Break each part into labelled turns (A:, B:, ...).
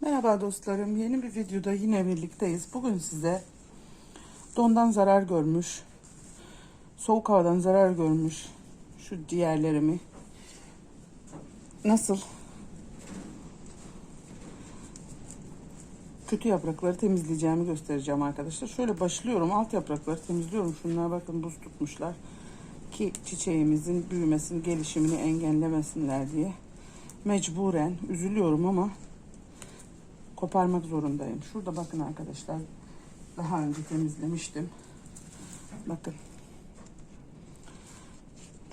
A: Merhaba dostlarım. Yeni bir videoda yine birlikteyiz. Bugün size dondan zarar görmüş, soğuk havadan zarar görmüş şu ciğerlerimi nasıl kötü yaprakları temizleyeceğimi göstereceğim arkadaşlar. Şöyle başlıyorum. Alt yaprakları temizliyorum. Şunlara bakın buz tutmuşlar. Ki çiçeğimizin büyümesini, gelişimini engellemesinler diye. Mecburen üzülüyorum ama koparmak zorundayım. Şurada bakın arkadaşlar. Daha önce temizlemiştim. Bakın.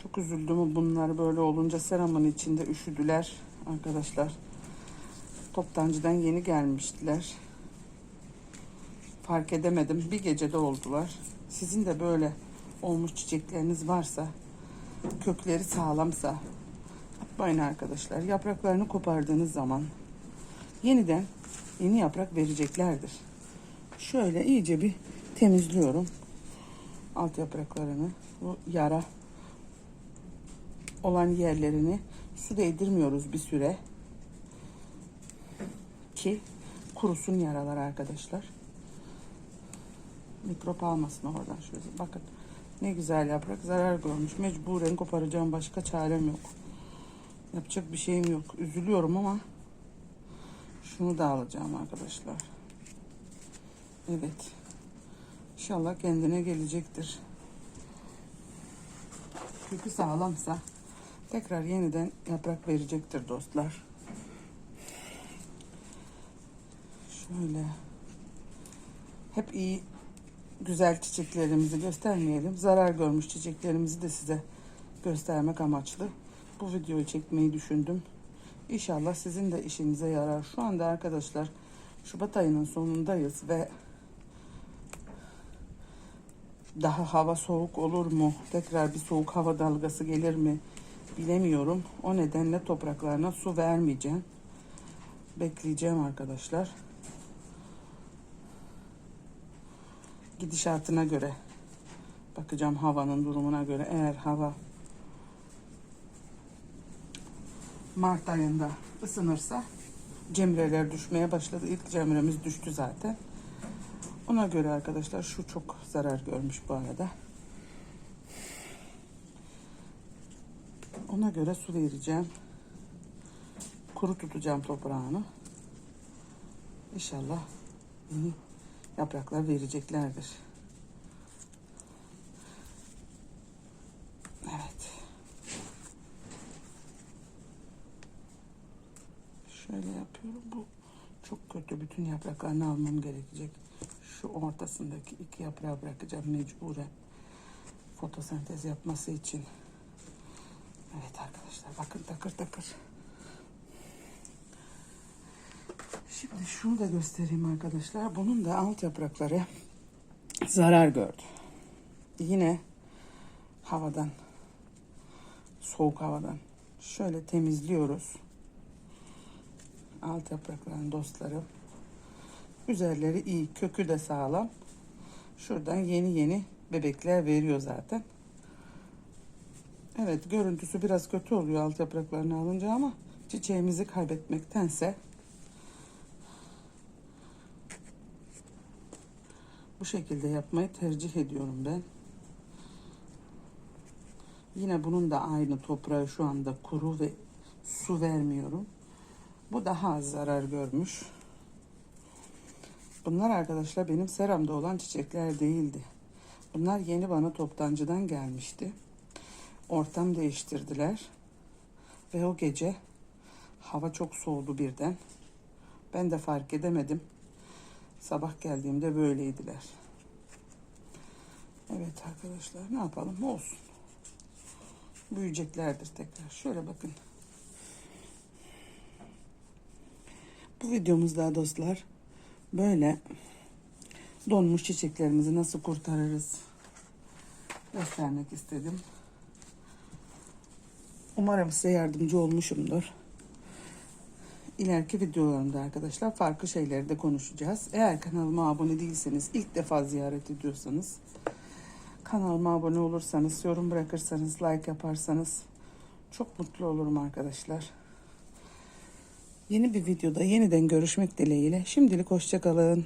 A: Çok üzüldüm bunlar böyle olunca seramın içinde üşüdüler arkadaşlar. Toptancıdan yeni gelmiştiler. Fark edemedim. Bir gecede oldular. Sizin de böyle olmuş çiçekleriniz varsa, kökleri sağlamsa, yapmayın arkadaşlar. Yapraklarını kopardığınız zaman yeniden yeni yaprak vereceklerdir. Şöyle iyice bir temizliyorum alt yapraklarını. Bu yara olan yerlerini su değdirmiyoruz bir süre ki kurusun yaralar arkadaşlar. Mikrop almasın oradan şöyle. Bakın ne güzel yaprak zarar görmüş. Mecburen koparacağım başka çarem yok. Yapacak bir şeyim yok. Üzülüyorum ama şunu da alacağım arkadaşlar. Evet. İnşallah kendine gelecektir. Kökü sağlamsa tekrar yeniden yaprak verecektir dostlar. Şöyle. Hep iyi güzel çiçeklerimizi göstermeyelim. Zarar görmüş çiçeklerimizi de size göstermek amaçlı bu videoyu çekmeyi düşündüm. İnşallah sizin de işinize yarar. Şu anda arkadaşlar Şubat ayının sonundayız ve daha hava soğuk olur mu? Tekrar bir soğuk hava dalgası gelir mi? Bilemiyorum. O nedenle topraklarına su vermeyeceğim. Bekleyeceğim arkadaşlar. Gidişatına göre bakacağım havanın durumuna göre. Eğer hava Mart ayında ısınırsa cemreler düşmeye başladı. İlk cemremiz düştü zaten. Ona göre arkadaşlar şu çok zarar görmüş bu arada. Ona göre su vereceğim. Kuru tutacağım toprağını. İnşallah yapraklar vereceklerdir. Evet. Şöyle yapıyorum. Bu çok kötü. Bütün yapraklarını almam gerekecek. Şu ortasındaki iki yaprağı bırakacağım mecburen. Fotosentez yapması için. Evet arkadaşlar bakın takır takır. Şimdi şunu da göstereyim arkadaşlar. Bunun da alt yaprakları zarar gördü. Yine havadan, soğuk havadan şöyle temizliyoruz alt yaprakların dostlarım. Üzerleri iyi, kökü de sağlam. Şuradan yeni yeni bebekler veriyor zaten. Evet, görüntüsü biraz kötü oluyor alt yapraklarını alınca ama çiçeğimizi kaybetmektense bu şekilde yapmayı tercih ediyorum ben. Yine bunun da aynı toprağı şu anda kuru ve su vermiyorum. Bu daha az zarar görmüş. Bunlar arkadaşlar benim seramda olan çiçekler değildi. Bunlar yeni bana toptancıdan gelmişti. Ortam değiştirdiler. Ve o gece hava çok soğudu birden. Ben de fark edemedim. Sabah geldiğimde böyleydiler. Evet arkadaşlar ne yapalım olsun. Büyüyeceklerdir tekrar. Şöyle bakın. Bu videomuzda dostlar böyle donmuş çiçeklerimizi nasıl kurtarırız göstermek istedim. Umarım size yardımcı olmuşumdur. İleriki videolarımda arkadaşlar farklı şeyleri de konuşacağız. Eğer kanalıma abone değilseniz ilk defa ziyaret ediyorsanız kanalıma abone olursanız, yorum bırakırsanız, like yaparsanız çok mutlu olurum arkadaşlar. Yeni bir videoda yeniden görüşmek dileğiyle. Şimdilik hoşçakalın.